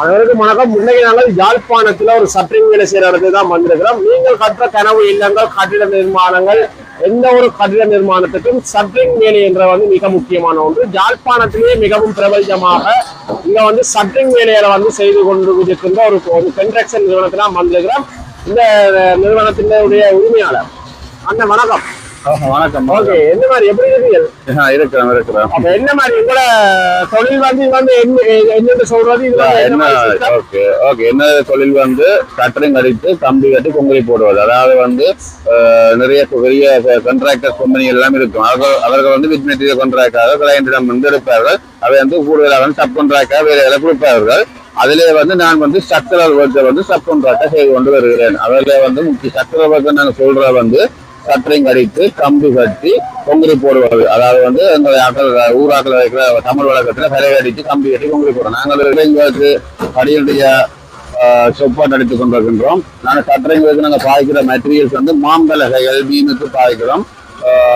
அனைவருக்கும் வணக்கம் முன்னைய நாங்கள் யாழ்ப்பாணத்துல ஒரு சட்டரிங் வேலை செய்யற இடத்துல தான் வந்திருக்கிறோம் நீங்கள் கற்ற கனவு இல்லங்கள் கட்டிட நிர்மாணங்கள் எந்த ஒரு கட்டிட நிர்மாணத்துக்கும் சட்டரிங் வேலை என்ற வந்து மிக முக்கியமான ஒன்று. யாழ்ப்பாணத்திலேயே மிகவும் பிரபஞ்சமாக இங்க வந்து சட்டரிங் வேலையில வந்து செய்து கொண்டு இருக்கின்ற ஒரு ஒரு கன்ஸ்ட்ரக்ஷன் நிறுவனத்தில் தான் வந்திருக்கிறோம் இந்த நிறுவனத்தினுடைய உரிமையாளர். அண்ணன் வணக்கம். வணக்கம். ஓகே என்ன மாதிரி எப்படி இருக்கீங்க? இருக்கிறேன் இருக்கிறேன். அப்ப என்ன மாதிரி உங்களோட தொழில் வந்து இது வந்து என்ன சொல்றது இது என்ன? Okay okay. என்ன தொழில் வந்து கட்டரிங் அடித்து கம்பி கட்டி கொங்குரி போடுவது. அதாவது வந்து நிறைய பெரிய கான்ட்ராக்டர் கம்பெனி எல்லாம் இருக்கும். அவர்கள் அவர்கள் வந்து வித் மெட்டீரியல் கான்ட்ராக்டாக கிளையண்டிடம் வந்து எடுப்பார்கள். அவை வந்து கூடுதலாக வந்து சப் கான்ட்ராக்டாக வேலைகளை கொடுப்பார்கள். அதிலே வந்து நான் வந்து ஸ்ட்ரக்சரல் ஒர்க்கை வந்து சப் கான்ட்ராக்டாக செய்து கொண்டு வருகிறேன். அதில் வந்து முக்கிய ஸ்ட்ரக்சரல் ஒர்க்கை நான் சொல்ற வந்து சட்டரையும் கடித்து கம்பி கட்டி கொங்குரி போடுவார்கள். அதாவது வந்து எங்களை ஆக்கள் ஊராக்கள் வைக்கிற தமிழ் வழக்கத்தில் சிலை அடித்து கம்பி கட்டி கொங்குரி போடுறோம் நாங்கள் எங்களுக்கு அடியுடைய சொப்பாட்டு அடித்துக் கொண்டிருக்கின்றோம். நாங்கள் கட்டரைங்களுக்கு நாங்கள் பாய்க்கிற மெட்டீரியல்ஸ் வந்து மாம்பலகைகள் மீனுக்கு பாய்க்கிறோம்.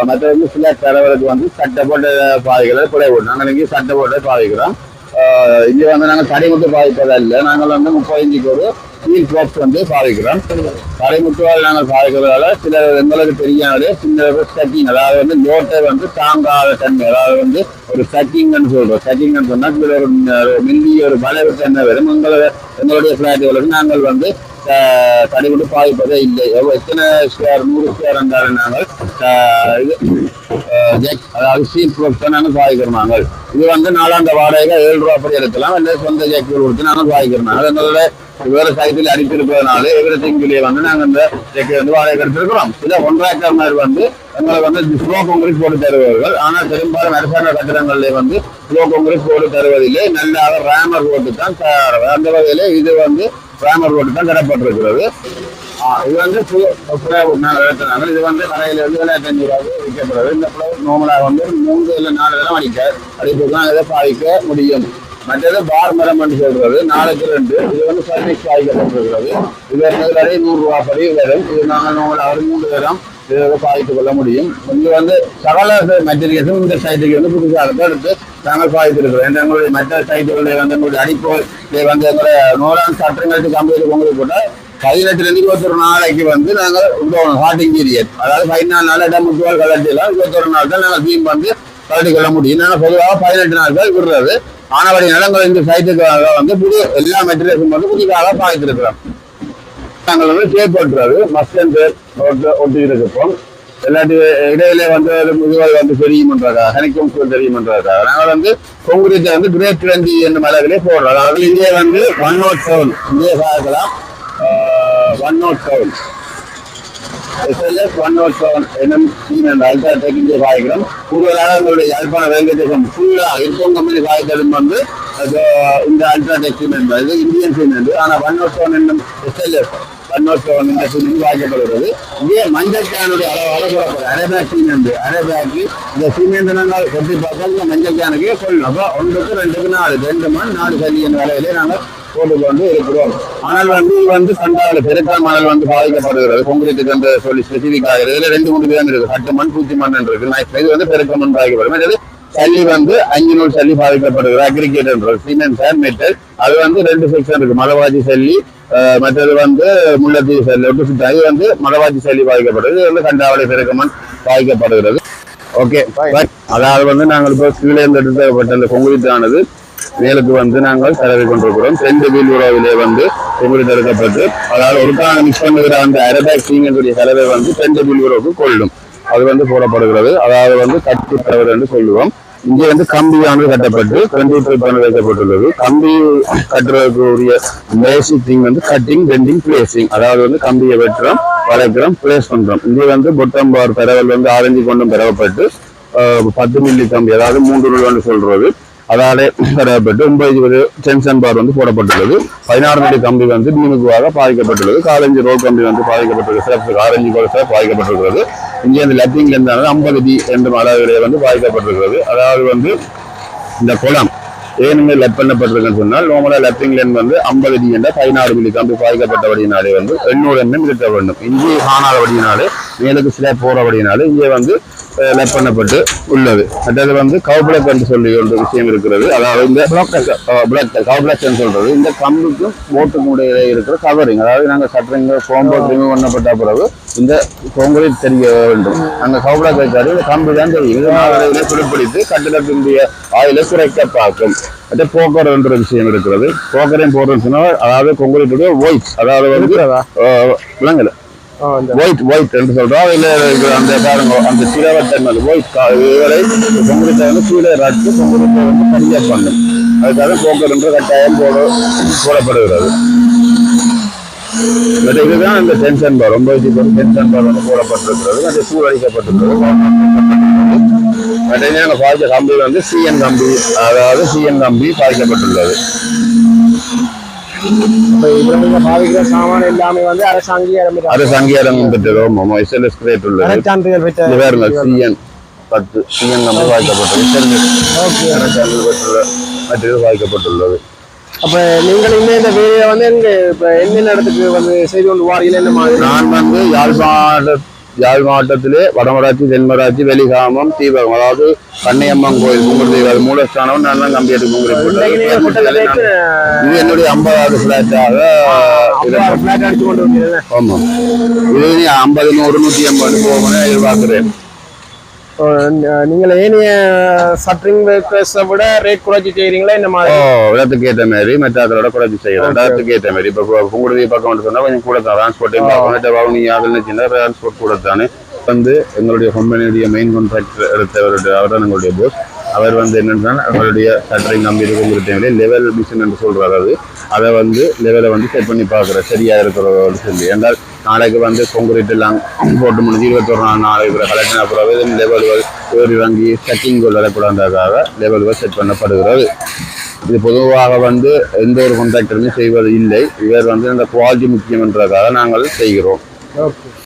மற்ற வந்து சில தரவருக்கு வந்து சட்டை போட்டு பாதைகளை குறை போட்டு நாங்கள் இங்கே சட்டை போட்டு பாய்க்கிறோம். இங்கே வந்து நாங்கள் தடைமுட்டு பாதிப்பதல்ல நாங்கள் வந்து முப்பத்தஞ்சுக்கு ஒரு ஸ்டீல் பாக்ஸ் வந்து பாதிக்கிறோம். தடைமுட்டுவால் நாங்கள் பாதிக்கிறதால சில எங்களுக்கு தெரியாத சின்ன ஸ்டக்கிங் அதாவது வந்து லோட்டை வந்து தாங்காத தன்மை. அதாவது வந்து ஒரு சக்கிங்னு சொல்றோம். சக்கிங்னு சொன்னால் இதுல ஒரு மில்லி ஒரு வளைவு தன்மை வரும்? எங்களை எங்களுடைய பிளாட்டுகளுக்கு நாங்கள் வந்து ஆஹ் தடைமுட்டு பாதிப்பதே இல்லை. எவ்வளோ எத்தனை ஸ்கொயர் நூறு ஸ்கொயர் என்றாலும் நாங்கள் இது ஜெக் அதாவது சீட் ப்ரொக்ஸ் நாங்கள் பாதிக்கிறோம் நாங்கள். இது வந்து நாலாந்த வாடகை ஏழு ரூபா அப்படி எடுக்கலாம். இல்லை சொந்த ஜெக்குகள் கொடுத்து நாங்கள் பாதிக்கிறோம் நாங்கள். எங்களோட வேறு சைட்டில் அடித்திருப்பதனால எவ்வளோ திங்கிலே வந்து நாங்கள் இந்த ஜெக்கை வந்து வாடகை எடுத்திருக்கிறோம். இதை ஒன்றாக்கர் மாதிரி வந்து எங்களை வந்து ஸ்லோக் உங்களுக்கு போட்டு தருவார்கள். ஆனால் பெரும்பாலும் அரசாங்க கட்டிடங்களிலே வந்து ஸ்லோ காங்கிரீட் போட்டு தருவதில்லை. நல்ல ராமர் போட்டு தான் அந்த வகையில் இது வந்து ரேமர் போட்டு தான் தரப்பட்டிருக்கிறது. இது வந்து நாங்கள் இது வந்து கடையில் இருந்து விளையாட்டு ரூபாய்க்கு விற்கப்படுறது இந்த பிளவு நார்மலாக வந்து மூன்று இல்லை நாலு தரம் அடிக்க அடிப்பு தான் இதை பாதிக்க முடியும். மற்றது பார் மரம் என்று சொல்றது. நாலுக்கு ரெண்டு. இது வந்து சர்வீஸ் பாதிக்கப்பட்டிருக்கிறது. இது வரை நூறுரூவா படி வரும் இது நாங்கள் நார்மலாக ஒரு மூன்று தரம் இதை பாதித்துக் கொள்ள முடியும். இங்கே வந்து சகல மெட்டீரியல்ஸும் இந்த சைட்டுக்கு வந்து புதுசாக எடுத்து நாங்கள் பாதித்திருக்கிறோம். ஏன்னா எங்களுடைய மற்ற சைட்டுகளுடைய வந்து எங்களுடைய அடிப்போல் இதை வந்து எங்களுடைய நூறாம் சட்டங்களுக்கு கம்பெனி பொங்கல் போட்டால் பதினெட்டுலேருந்து இருபத்தொரு நாளைக்கு வந்து நாங்கள் விடணும் ஹார்டிங் பீரியட் அதாவது பதினாலு நாள் இடம் முட்டுவால் கலட்டிலாம் இருபத்தொரு நாள் தான் நாங்கள் தீம் வந்து கலட்டி கொள்ள முடியும். நாங்கள் பொதுவாக பதினெட்டு நாள் தான் விடுறது. ஆனால் நிலங்கள் இந்த சைட்டுக்காக வந்து புது எல்லா மெட்டீரியல்ஸும் வந்து புதிதாக பாய்த்திருக்கிறோம் நாங்கள் வந்து சேஃப் பண்ணுறது மஸ்டன் ஒட்டு ஒட்டி இருக்கோம் இல்லாட்டி இடையில வந்து முதுவல் வந்து தெரியுமன்றதா? கணிக்கும் தெரியுமன்றதா? நாங்கள் வந்து கொங்குரீட்டை வந்து கிரேட் டுவெண்ட்டி என்ற மலைகளே போடுறோம். அதாவது இங்கே வந்து ஒன் நோட் செவன் இங்கே பார்க்கலாம். One note seven SLS one note seven என்னும் சீன் என்ற அல்ட்ரா டெக் இங்கே பாய்க்கிறோம் கூடுதலாக எங்களுடைய யாழ்ப்பாண வெங்கடேசம் ஃபுல்லாக இருக்கும் கம்பெனி பாய்த்தலும் வந்து அது இந்த அல்ட்ரா டெக் சீன் என்பது இந்தியன் சீன் என்று. ஆனால் ஒன் நோட் செவன் என்னும் எஸ்எல்எஸ் ஒன் நோட் நிர்வாகிக்கப்படுகிறது இதே மஞ்சள் கேனுடைய அளவு அளவு அரேபியா சீன் என்று இந்த சீமெண்ட் நாங்கள் கொட்டி பார்த்தா இந்த மஞ்சள் கேனுக்கே கொள்ளும். அப்போ ஒன்றுக்கு ரெண்டுக்கு நாலு ரெண்டு மண் நாலு சல்லி என்ற அளவிலே நாங்கள் போட்டுக்கொண்டு இருக்கிறோம். ஆனால் வந்து வந்து சண்டாவில் பெருக்கா மணல் வந்து பாதிக்கப்படுகிறது. கொங்கிரீட்டுக்கு என்று சொல்லி ஸ்பெசிஃபிக் ஆகிறது. இதுல ரெண்டு மூணு பேர் இருக்கு கட்டு மண் பூச்சி மண் என்று இருக்கு. இது வந்து பெருக்க மண் பாதிக்கப்படும் சல்லி வந்து அஞ்சு நூல் சல்லி பாதிக்கப்படுகிறது. அக்ரிகேட் என்ற சிமெண்ட் சார் மெட்டல் அது வந்து ரெண்டு செக்ஷன் இருக்கு. மலவாஜி சல்லி மற்றது வந்து முல்லத்தீவு சல்லி ஒட்டு சுத்தம். இது வந்து மலவாஜி சல்லி பாதிக்கப்படுகிறது. இது வந்து கண்டாவளை பெருக்க மண் பாதிக்கப்படுகிறது ஓகே அதாவது வந்து நாங்கள் இப்போ கீழே இருந்து எடுக்கப்பட்ட அந்த கொங்குரீட் ஆனது மேலுக்கு வந்து நாங்கள் செலவு கொண்டிருக்கிறோம். ரெண்டு வீல் உறவிலே வந்து கொங்குரீட் எடுக்கப்பட்டு அதாவது ஒரு கால மிக்ஸ் பண்ணுகிற அந்த அரபேக் சீங்கக்கூடிய செலவை வந்து ரெண்டு வீல் உறவுக்கு கொள்ளும். அது வந்து போடப்படுகிறது. அதாவது வந்து கட்டு தவறு என்று சொல்லுவோம். இங்கே வந்து கம்பியானது கட்டப்பட்டு கம்ப்யூட்டர் பேனல் வைக்கப்பட்டுள்ளது கம்பி கட்டுறதுக்குரிய பேசிக் திங் வந்து கட்டிங் பெண்டிங் பிளேசிங் அதாவது வந்து கம்பியை வெட்டுறோம் வளர்க்கிறோம் பிளேஸ் பண்றோம். இங்கே வந்து பொட்டம் பார் பெறவல் வந்து ஆரஞ்சு கொண்டும் பெறவப்பட்டு பத்து மில்லி கம்பி அதாவது மூன்று ரூபான்னு சொல்றது. அதாலே பெறப்பட்டு ஒன்பது இருபது டென்ஷன் பார் வந்து போடப்பட்டுள்ளது. பதினாறு மில்லி கம்பி வந்து மீனுக்குவாக பாதிக்கப்பட்டுள்ளது. காலஞ்சு ரோல் கம்பி வந்து பாதிக்கப்பட்டுள்ளது. சிறப்பு ஆரஞ்சு கோல் சிறப்பு பாதிக்கப்பட்டிருக்கிறது இங்கே அந்த லெப்பிங்ல இருந்தாலும் ஐம்பது டி என்ற அளவிலே வந்து பாதிக்கப்பட்டிருக்கிறது. அதாவது வந்து இந்த குளம் ஏனுமே லெப் பண்ணப்பட்டிருக்குன்னு சொன்னால் நோமலா லெப்பிங் லென் வந்து ஐம்பது டி என்ற பதினாறு மில்லி கம்பி பாதிக்கப்பட்டபடியினாலே வந்து எண்ணூறு எண்ணம் இருக்க வேண்டும். இங்கே காணாதபடியினாலே மேலுக்கு சில போறபடியினாலே இங்கே வந்து பண்ணப்பட்டு உள்ளது. அடுத்தது வந்து கவுபிளக் என்று சொல்லி ஒரு விஷயம் இருக்கிறது. அதாவது இந்த பிளாக் கவுபிளக் சொல்றது. இந்த கம்புக்கும் போட்டுக்கும் இடையில இருக்கிற கவரிங் அதாவது நாங்கள் சட்டரிங்க கோம்போட் ரிமூவ் பண்ணப்பட்ட பிறகு இந்த கோங்கிரீட் தெரிய வேண்டும். அங்க கவுபிளக் வைக்காது. இந்த கம்பு தான் தெரியும். இது மாதிரியில துடுப்பிடித்து கட்டிடத்தினுடைய ஆயில குறைக்க பார்க்கும். அடுத்து போக்கர் என்ற விஷயம் இருக்கிறது. போக்கரையும் போடுறோம்னு சொன்னா அதாவது கொங்குரீட்டுடைய ஒயிட் அதாவது வந்து இருக்கிறதா? ஒயிட் ஒயிட் என்று சொல்றோம் அதுல இருக்கிற அந்த பாருங்க அந்த சிரவத்தன்மை ஒயிட் இவரை பொங்கலத்தை வந்து கீழே ரட்டு பொங்கலத்தை வந்து சரியா பண்ணும் அதுக்காக போக்கர் என்ற கட்டாயம் போட போடப்படுகிறது. மற்ற இதுதான் இந்த டென்ஷன் பார் ஒன்பது டென்ஷன் பார் வந்து போடப்பட்டிருக்கிறது. அது சூழலிக்கப்பட்டிருக்கிறது. மற்ற நாங்கள் பாய்ச்ச கம்பி வந்து சிஎன் கம்பி அதாவது சிஎன் கம்பி பாய்க்கப்பட்டுள்ளது அரசு அங்கீகாரம் பெற்றதோ எஸ்எல்எஸ் கிரேட் உள்ளது. பாருங்க சிஎன் பத்து சிஎன் அரசாங்கம் பெற்றுள்ள மற்றது பாய்க்கப்பட்டுள்ளது அப்ப நீங்கள் இன்னும் இந்த வேலையை வந்து எங்க இப்ப என்னென்ன இடத்துக்கு வந்து செய்து கொண்டு வாரீங்க என்ன மாதிரி? நான் வந்து யாழ் மாவட்ட யாழ் மாவட்டத்திலே வடமராட்சி தென்மராட்சி வெளிகாமம் தீபகம் அதாவது கண்ணையம்மன் கோயில் கும்பிட்டு அது மூலஸ்தானம் நான் தான் கம்பி எடுத்து இன்னைக்கு நீங்க கும்பிட்டு கூட்டத்தில் இது என்னுடைய ஐம்பதாவது ஃபிளாட்டாக ஆமாம் இது ஐம்பது நூறு நூற்றி ஐம்பது போகணும்னு எதிர்பார்க்கிறேன். நீங்கள் ஏனைய சட்டரிங் ஒர்க்கர்ஸை விட ரேட் குறைச்சி செய்கிறீங்களா இந்த மாதிரி? இடத்துக்கு ஏற்ற மாதிரி மற்ற அதோட குறைச்சி செய்யலாம் இடத்துக்கு ஏற்ற மாதிரி. இப்போ புங்குடுதி பக்கம் வந்து சொன்னா கொஞ்சம் கூட தான். டிரான்ஸ்போர்ட்டையும் பார்க்கணும். மற்ற வாகனி அதில் சின்ன டிரான்ஸ்போர்ட் கூட தானே. வந்து எங்களுடைய கம்பெனியுடைய மெயின் கான்ட்ராக்ட் எடுத்தவருடைய அவர் தான் எங்களுடைய போஸ் அவர் வந்து என்னன்னா அவருடைய சட்டரிங் நம்பி இருக்கிற லெவல் மிஷின் என்று சொல்றாரு அது. அதை வந்து லெவலை வந்து செட் பண்ணி பார்க்குற சரியா இருக்கிறதோடு சொல்லி. என்றால் நாளைக்கு வந்து கொங்குரீட் எல்லாம் போட்டு முடிஞ்சு இருபத்தொரு நாள் நாளைக்கு கலெக்டர் அப்புறம் லெவல்கள் ஏறி வாங்கி செட்டிங் வரக்கூடாதுக்காக லெவல்கள் செட் பண்ணப்படுகிறது. இது பொதுவாக வந்து எந்த ஒரு கான்ட்ராக்டருமே செய்வது இல்லை. இவர் வந்து இந்த குவாலிட்டி முக்கியம் என்றதுக்காக நாங்கள் செய்கிறோம். ஓகே